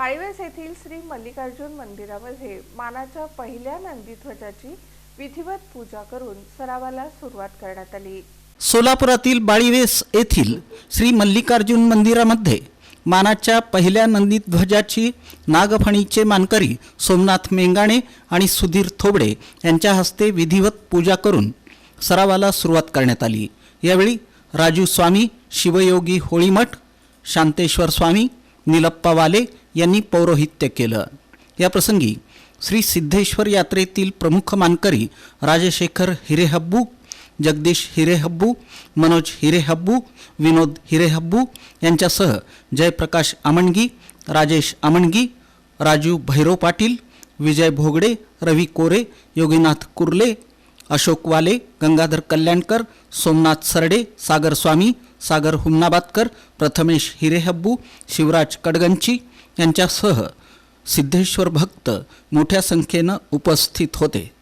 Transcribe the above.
पाळीवेस येथील श्री मल्लिकार्जुन मंदिरामध्ये मानाच्या पहिल्या नंदीध्वजाची विधिवत पूजा करून सरावाला सुरुवात करण्यात आली. सोलापुरातील बाळीवेस येथील श्री मल्लिकार्जुन मंदिरामध्ये मानाच्या पहिल्या नंदीध्वजाची नागफणीचे मानकरी सोमनाथ मेंगाणे आणि सुधीर थोबडे यांच्या हस्ते विधिवत पूजा करून सरावाला सुरुवात करण्यात आली. यावेळी राजू स्वामी शिवयोगी होळीमठ शांतेश्वर स्वामी निलप्पा वाले यांनी पौरोहित्य केलं. याप्रसंगी श्री सिद्धेश्वर यात्रेतील प्रमुख मानकरी राजशेखर हिरेहब्बू जगदीश हिरेहब्बू मनोज हिरेहब्बू विनोद हिरेहब्बू यांच्यासह जयप्रकाश आमणगी राजेश आमणगी राजू भैरव पाटील विजय भोगडे रवी कोरे योगीनाथ कुर्ले अशोक वाले गंगाधर कल्याणकर सोमनाथ सरडे सागर स्वामी सागर हुमनाबादकर प्रथमेश हिरेहब्बू शिवराज कडगंची यांच्यासह सिद्धेश्वर भक्त मोठ्या संख्येनं उपस्थित होते.